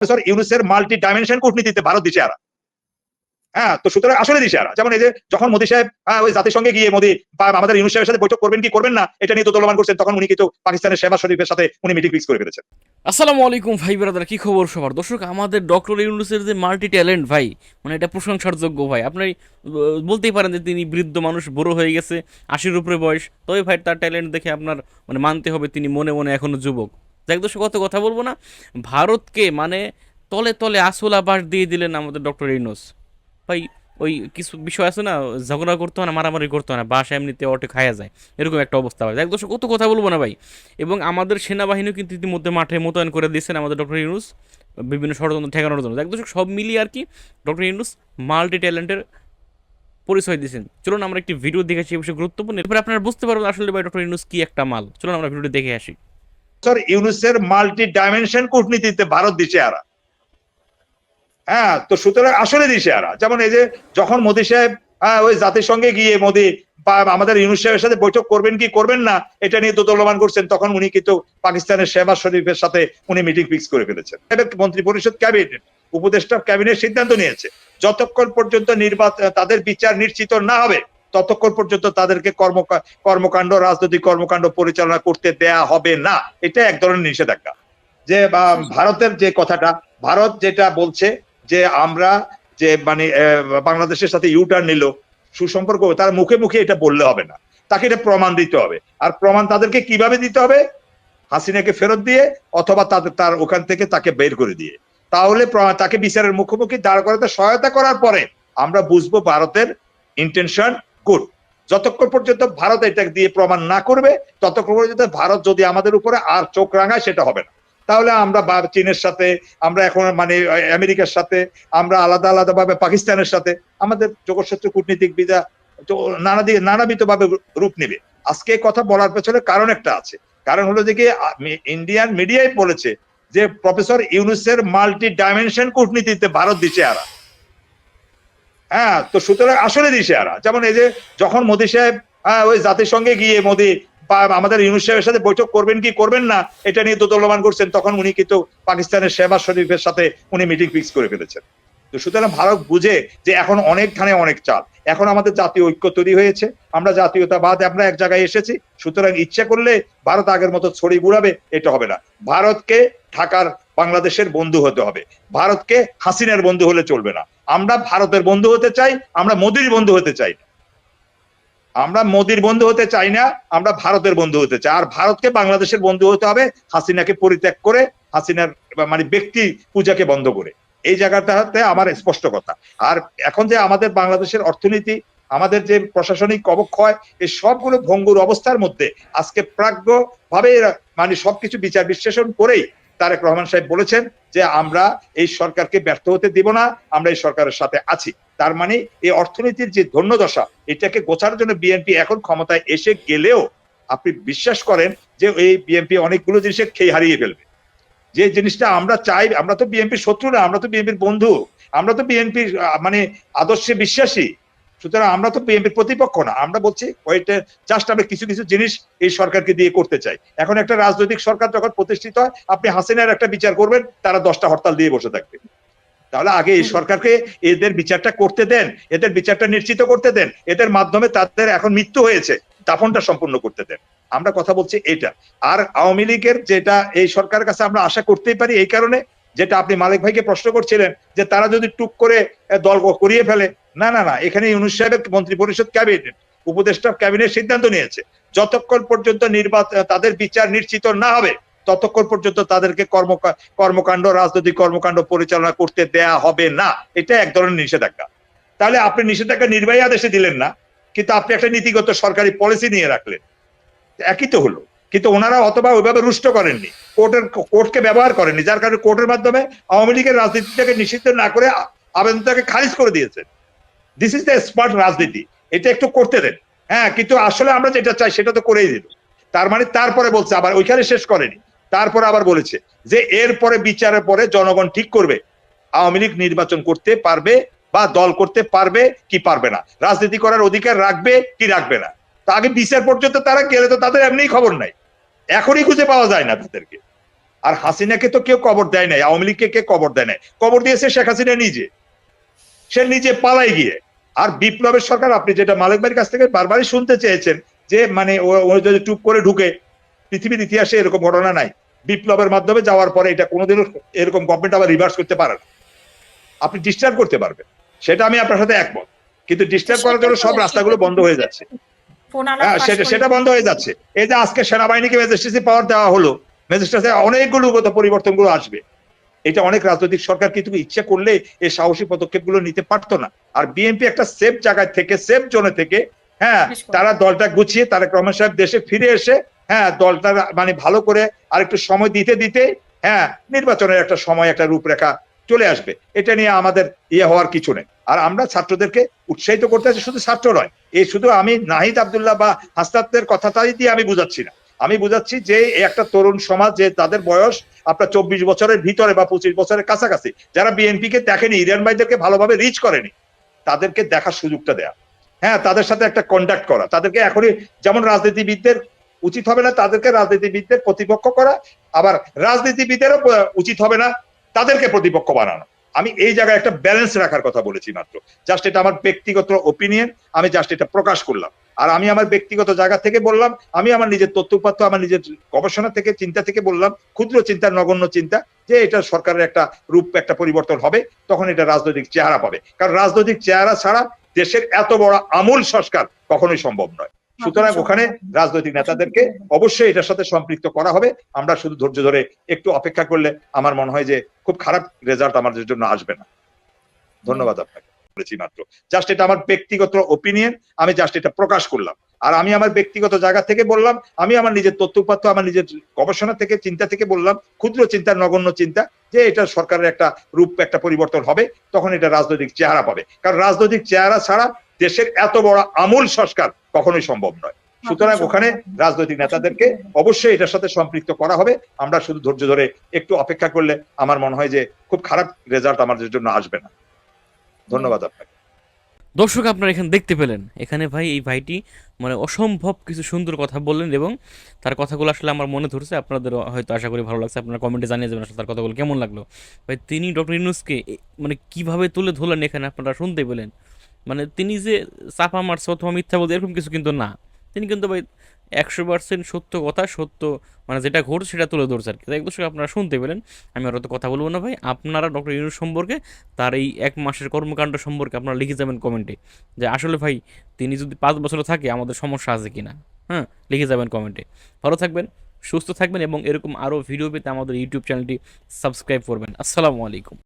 Professor ইউনুসের multi dimension কূটনীতিতে Bharat দিশে আরা হ্যাঁ তো সুতরাং আসলে দিশে আরা যেমন এই যে যখন মোদী সাহেব আহ, ওই জাতিসংঘে গিয়ে মোদী আমাদের ইউনুস সাহেবের সাথে বৈঠক করবেন কি করবেন না এটা নিয়ে দোদলমান করছেন তখন উনি কিন্তু পাকিস্তানের শেবা শরীফের সাথে উনি মিটিং ফিক্স করে ফেলেছেন। আসসালামু আলাইকুম ভাই ব্রাদার কি খবর সবার? দর্শক আমাদের ডক্টর ইউনুসের যে মাল্টি ট্যালেন্ট ভাই মানে এটা প্রশংসার যোগ্য ভাই। আপনি বলতেই পারেন যে তিনি বৃদ্ধ মানুষ বড় হয়ে গেছে আশির উপরে বয়স। তবে ভাই তার ট্যালেন্ট দেখে আপনার মানে মানতে হবে তিনি মনে মনে এখনও যুবক। যাক দর্শক কত কথা বলব না। ভারতকে মানে তলে তলে আসল আবাস দিয়ে দিলেন আমাদের ডক্টর ইউনুস। ভাই, ওই কিছু বিষয় আছে না, ঝগড়া করতে হয় না, মারামারি করতে হয় না, বাসা এমনিতে অটে খায়া যায়। এরকম একটা অবস্থা হয়। দর্শক কত কথা বলব না ভাই। এবং আমাদের সেনাবাহিনীও কিন্তু ইতিমধ্যে মাঠে মোতায়েন করে দিয়েছেন আমাদের ডক্টর ইউনুস, বিভিন্ন ষড়যন্ত্র ঠেকানোর জন্য। দর্শক, সব মিলিয়ে আর কি ডক্টর ইউনুস মাল্টি ট্যালেন্টের পরিচয় দিয়েছেন। চলুন আমরা একটি ভিডিও দেখেছি এই বিষয়ে গুরুত্বপূর্ণ। এরপরে আপনারা বুঝতে পারবেন আসলে ভাই ডক্টর ইউনুস কি একটা মাল। চলুন আমরা ভিডিওটি দেখে আসি। প্রফেসর ইউনুসের মাল্টি ডাইমেনশন কূটনীতিতে ভারত দিশে আরা হ্যাঁ তো সুতরাং আসলে দিশে আরা যেমন এই যে যখন মোদী সাহেব আহ, ওই জাতিসংঘে গিয়ে মোদী আমাদের ইউনুস সাহেবের সাথে বৈঠক করবেন কি করবেন না এটা নিয়ে দোদলমান করছেন তখন উনি কিন্তু পাকিস্তানের শেবা শরীফের সাথে উনি মিটিং ফিক্স করে ফেলেছেন। মন্ত্রী পরিষদ ক্যাবিনেট উপদেষ্টা ক্যাবিনেট সিদ্ধান্ত নিয়েছে যতক্ষণ পর্যন্ত নির্বাচন তাদের বিচার নিশ্চিত না হবে ততক্ষণ পর্যন্ত তাদেরকে কর্ম কর্মকাণ্ড, রাজনৈতিক কর্মকাণ্ড পরিচালনা করতে দেয়া হবে না। এটা এক ধরনের নিষেধাজ্ঞা। যে ভারতের যে কথাটা, ভারত যেটা বলছে যে আমরা যে মানে বাংলাদেশের সাথে ইউটার্ন নিল, সুসম্পর্ক, তার মুখে মুখে এটা বললে হবে না। তাকে এটা প্রমাণ দিতে হবে। আর প্রমাণ তাদেরকে কীভাবে দিতে হবে? হাসিনাকে ফেরত দিয়ে, অথবা তাদের তার ওখান থেকে তাকে বের করে দিয়ে। তাহলে তাকে বিচারের মুখোমুখি দাঁড় করাতে সহায়তা করার পরে আমরা বুঝব ভারতের ইন্টেনশন গুড যতক্ষণ পর্যন্ত ভারত এটা দিয়ে প্রমাণ না করবে, ততক্ষণ পর্যন্ত ভারত যদি আমাদের উপরে আর চোখ রাঙায়, সেটা হবে না। তাহলে আমরা চীনের সাথে, আমরা এখন মানে আমেরিকার সাথে, আমরা আলাদা আলাদা ভাবে পাকিস্তানের সাথে, আমাদের যোগসূত্র কূটনীতিক বিদা তো নানা দিকে নানাবিধ ভাবে রূপ নেবে। আজকে কথা বলার পেছনে কারণ একটা আছে। কারণ হলো যে কি ইন্ডিয়ান মিডিয়ায় বলেছে যে প্রফেসর ইউনুসের মাল্টি ডাইমেনশন কূটনীতিতে ভারত দিচ্ছে আরা। হ্যাঁ তো সুতরাং আসলে দিশেহারা যেমন এই যে যখন মোদী সাহেব হ্যাঁ ওই জাতির সঙ্গে গিয়ে মোদী আমাদের ইউনুস সাহেবের সাথে বৈঠক করবেন কি করবেন না, এটা নিয়ে দোদলমান করছেন, তখন উনি কিন্তু পাকিস্তানের শেবা শরীফের সাথে উনি মিটিং ফিক্স করে ফেলেছেন। তো সুতরাং ভারত বুঝে যে এখন অনেক ধানে অনেক চাল। এখন আমাদের জাতীয় ঐক্য তৈরি হয়েছে, আমরা জাতীয়তাবাদ, আমরা এক জায়গায় এসেছি, সুতরাং ইচ্ছা করলে ভারত আগের মতো ছড়ি বুড়াবে এটা হবে না। ভারতকে ঢাকার বাংলাদেশের বন্ধু হতে হবে। ভারতকে হাসিনার বন্ধু হলে চলবে না। আমরা ভারতের বন্ধু হতে চাই, আমরা মোদির বন্ধু হতে চাই আমরা মোদির বন্ধু হতে চাই না, আমরা ভারতের বন্ধু হতে চাই। আর ভারতকে বাংলাদেশের বন্ধু হতে হবে, হাসিনাকে পরিত্যাগ করে, হাসিনার মানে ব্যক্তি পূজাকে বন্ধ করে। এই জায়গাটাতে আমার স্পষ্ট কথা আর এখন যে আমাদের বাংলাদেশের অর্থনীতি, আমাদের যে প্রশাসনিক অবক্ষয় এই সবগুলো ভঙ্গুর অবস্থার মধ্যে আজকে প্রাজ্ঞ ভাবে মানে সবকিছু বিচার বিশ্লেষণ করেই তারেক রহমান সাহেব বলেছেন যে আমরা এই সরকারকে ব্যর্থ হতে দিব না, আমরা এই সরকারের সাথে আছি। তার মানে এই অর্থনীতির যে ধন্যদশা, এটাকে গোছার জন্য বিএনপি এখন ক্ষমতায় এসে গেলেও আপনি বিশ্বাস করেন যে এই বিএনপি অনেকগুলো জিনিসে খেয়ে হারিয়ে ফেলবে। যে জিনিসটা আমরা চাই, আমরা তো বিএনপির শত্রু না, আমরা তো বিএনপির বন্ধু, আমরা তো বিএনপির মানে আদর্শে বিশ্বাসী। সুতরাং আমরা তো বিএনপির প্রতিপক্ষ না। আমরা বলছি ওইটা জাস্ট আমরা কিছু কিছু জিনিস এই সরকারকে দিয়ে করতে চাই। এখন একটা রাজনৈতিক সরকার যখন প্রতিষ্ঠিত হয়, আপনি হাসিনার একটা বিচার করবেন, তারা দশটা হরতাল দিয়ে বসে থাকবে। তাহলে আগে এই সরকারকে এদের বিচারটা করতে দেন, এদের বিচারটা নিশ্চিত করতে দেন, এদের মাধ্যমে তাদের এখন মৃত্যু হয়েছে, দাফনটা সম্পূর্ণ করতে দেন। আমরা কথা বলছি এটা। আর আওয়ামী লীগের যেটা এই সরকারের কাছে আমরা আশা করতেই পারি এই কারণে, যেটা আপনি মালিক ভাইকে প্রশ্ন করছিলেন যে তারা যদি টুক করে দল করিয়ে ফেলে, না না না, এখানে ইউনুস সাহেবের মন্ত্রী পরিষদ ক্যাবিনেট, উপদেষ্টা ক্যাবিনেট সিদ্ধান্ত নিয়েছে। যতক্ষণ পর্যন্ত নির্বাচন তাদের বিচার নিশ্চিত না হবে, ততক্ষণ পর্যন্ত তাদেরকে কর্ম, কর্মকাণ্ড, রাজনৈতিক কর্মকাণ্ড পরিচালনা করতে দেয়া হবে না। এটা এক ধরনের নিষেধাজ্ঞা। তাহলে আপনি নিষেধাজ্ঞা নির্বাহী আদেশে দিলেন না, কিন্তু আপনি একটা নীতিগত সরকারি পলিসি নিয়ে রাখলেন। একই তো হলো। কিন্তু ওনারা অথবা ওইভাবে রুষ্ট করেননি। কোর্টের কোর্টকে ব্যবহার করেননি। যার কারণে কোর্টের মাধ্যমে আওয়ামী লীগের রাজনীতিটাকে নিষিদ্ধ না করে আবেদনটাকে খারিজ করে দিয়েছেন। দিস ইজ দ্য স্মার্ট রাজনীতি। এটা একটু করতে দেন। হ্যাঁ কিন্তু আসলে আমরা যেটা চাই সেটা তো করেই দিল। তার মানে তারপরে বলছে, আবার ওইখানে শেষ করেনি। তারপরে আবার বলেছে যে এরপরে বিচারের পরে জনগণ ঠিক করবে। আওয়ামী লীগ নির্বাচন করতে পারবে বা দল করতে পারবে কি পারবে না। রাজনীতি করার অধিকার রাখবে কি রাখবে না। আগে বিচার পর্যন্ত তারা গেলে তো তাদের এমনিই খবর নাই। এখনই খুঁজে পাওয়া যায় না তাদেরকে। আর হাসিনাকে তো কেউ কবর দেয় নাই, আওয়ামী লীগকে কে কবর দেয় নাই? কবর দিয়েছে শেখ হাসিনা নিজে। সে নিজে পালাই গিয়ে। আর বিপ্লবের সরকার, আপনি যেটা মালিক ভাইয়ের কাছ থেকে বারবারই শুনতে চেয়েছেন যে মানে যদি টুপ করে ঢুকে, পৃথিবীর ইতিহাসে এরকম ঘটনা নাই। বিপ্লবের মাধ্যমে যাওয়ার পরে এটা কোনোদিনও এরকম গভর্নমেন্ট আবার রিভার্স করতে পারে না। আপনি ডিস্টার্ব করতে পারবেন। সেটা আমি আপনার সাথে একমত। কিন্তু ডিস্টার্ব করার জন্য সব রাস্তাগুলো বন্ধ হয়ে যাচ্ছে। হ্যাঁ সেটা বন্ধ হয়ে যাচ্ছে। এই যে আজকে সেনাবাহিনীকে ম্যাজিস্ট্রেসি পাওয়ার দেওয়া হলো ম্যাজিস্ট্রেসি অনেকগুলো গত পরিবর্তনগুলো আসবে। এটা অনেক রাজনৈতিক সরকার কিন্তু ইচ্ছে করলে এই সাহসী পদক্ষেপগুলো নিতে পারতো না। আর বিএনপি একটা সেফ জায়গায় থেকে সেফ জোনে থেকে হ্যাঁ তারা দলটা গুছিয়ে তারা রহমান সাহেব দেশে ফিরে এসে হ্যাঁ দলটা মানে ভালো করে আরেকটু সময় দিতে দিতে হ্যাঁ নির্বাচনের একটা সময় একটা রূপরেখা চলে আসবে। এটা নিয়ে আমাদের ইয়ে হওয়ার কিছু নেই। আর আমরা ছাত্রদেরকে উৎসাহিত করতে আছি শুধু ছাত্র নয় এই শুধু আমি নাহিদ আব্দুল্লাহ বা হাসনাতের কথাটাই দিয়ে আমি বুঝাচ্ছি না। আমি বুঝাচ্ছি যে একটা তরুণ সমাজ, যে তাদের বয়স আপনার চব্বিশ বছরের ভিতরে বা পঁচিশ বছরের কাছাকাছি, যারা বিএনপি কে দেখেনি, ইরান ভাইদেরকে ভালোভাবে রিচ করেনি, তাদেরকে দেখার সুযোগটা দেয়া। হ্যাঁ তাদের সাথে একটা কন্ডাক্ট করা। তাদেরকে এখনই যেমন রাজনীতিবিদদের উচিত হবে না, তাদেরকে রাজনীতিবিদদের প্রতিপক্ষ করা, আবার রাজনীতিবিদেরও উচিত হবে না, তাদেরকে প্রতিপক্ষ বানানো। আমি এই জায়গায় একটা ব্যালেন্স রাখার কথা বলেছি মাত্র। জাস্ট এটা আমার ব্যক্তিগত ওপিনিয়ন আমি জাস্ট এটা প্রকাশ করলাম। আর আমি আমার ব্যক্তিগত জায়গা থেকে বললাম, আমি আমার নিজের তথ্যপাত্র, আমার নিজের গবেষণা থেকে, চিন্তা থেকে বললাম, ক্ষুদ্র চিন্তা, নগণ্য চিন্তা, যে এটা সরকারের একটা রূপ, একটা পরিবর্তন হবে, তখন এটা রাজনৈতিক চেহারা পাবে। কারণ রাজনৈতিক চেহারা ছাড়া দেশের এত বড় আমূল সংস্কার কখনোই সম্ভব নয়। সুতরাং ওখানে রাজনৈতিক নেতাদেরকে অবশ্যই এটার সাথে সম্পৃক্ত করা হবে। আমরা শুধু ধৈর্য ধরে একটু অপেক্ষা করলে আমার মনে হয় যে খুব খারাপ রেজাল্ট আমাদের জন্য আসবে না। ধন্যবাদ আপনাকে। বলেছি মাত্র। জাস্ট এটা আমার ব্যক্তিগত ওপিনিয়ন আমি জাস্ট এটা প্রকাশ করলাম। আর আমি আমার ব্যক্তিগত জায়গা থেকে বললাম, আমি আমার নিজের তথ্যপাত্র আমার নিজের গবেষণা থেকে, চিন্তা থেকে বললাম, ক্ষুদ্র চিন্তা, নগণ্য চিন্তা, যে এটা সরকারের একটা রূপ, একটা পরিবর্তন হবে, তখন এটা রাজনৈতিক চেহারা পাবে। কারণ রাজনৈতিক চেহারা ছাড়া দেশের এত বড় আমূল সংস্কার কখনোই সম্ভব নয়। সুতরাং ওখানে রাজনৈতিক নেতাদেরকে অবশ্যই এটার সাথে সম্পৃক্ত করা হবে। আমরা শুধু ধৈর্য ধরে একটু অপেক্ষা করলে আমার মনে হয় যে খুব খারাপ রেজাল্ট আমাদের জন্য আসবে না। ধন্যবাদ আপনাকে। দর্শক আপনারা এখানে দেখতে পেলেন। এখানে ভাই এই ভাইটি মানে অসম্ভব কিছু সুন্দর কথা বললেন এবং তার কথাগুলো আসলে আমার মনে ধরছে। আপনাদের হয়তো আশা করি ভালো লাগছে। আপনারা কমেন্টে জানিয়ে যাবেন আসলে তার কথাগুলো কেমন লাগল। ভাই তিনি ডক্টর ইউনুসকে মানে কীভাবে তুলে ধরলেন এখানে আপনারা শুনতে পেলেন। মানে তিনি যে চাপা মারছে অথবা মিথ্যা বলছে, এরকম কিছু কিন্তু না। তিনি কিন্তু ভাই একশো পার্সেন্ট সত্য কথা, সত্য মানে যেটা ঘটছে সেটা তুলে ধরছে আর কি। তাই দর্শক, আপনারা শুনতে পেলেন, আমি আর অত কথা বলব না ভাই। আপনারা ডক্টর ইউনুস সম্পর্কে, তার এই এক মাসের কর্মকাণ্ড সম্পর্কে আপনারা লিখে যাবেন কমেন্টে। যে আসলে ভাই, তিনি যদি পাঁচ বছর থাকে, আমাদের সমস্যা আছে কিনা? হ্যাঁ লিখে যাবেন কমেন্টে। ভালো থাকবেন, সুস্থ থাকবেন এবং এরকম আরও ভিডিও পেতে আমাদের ইউটিউব চ্যানেলটি সাবস্ক্রাইব করবেন। আসসালামু আলাইকুম।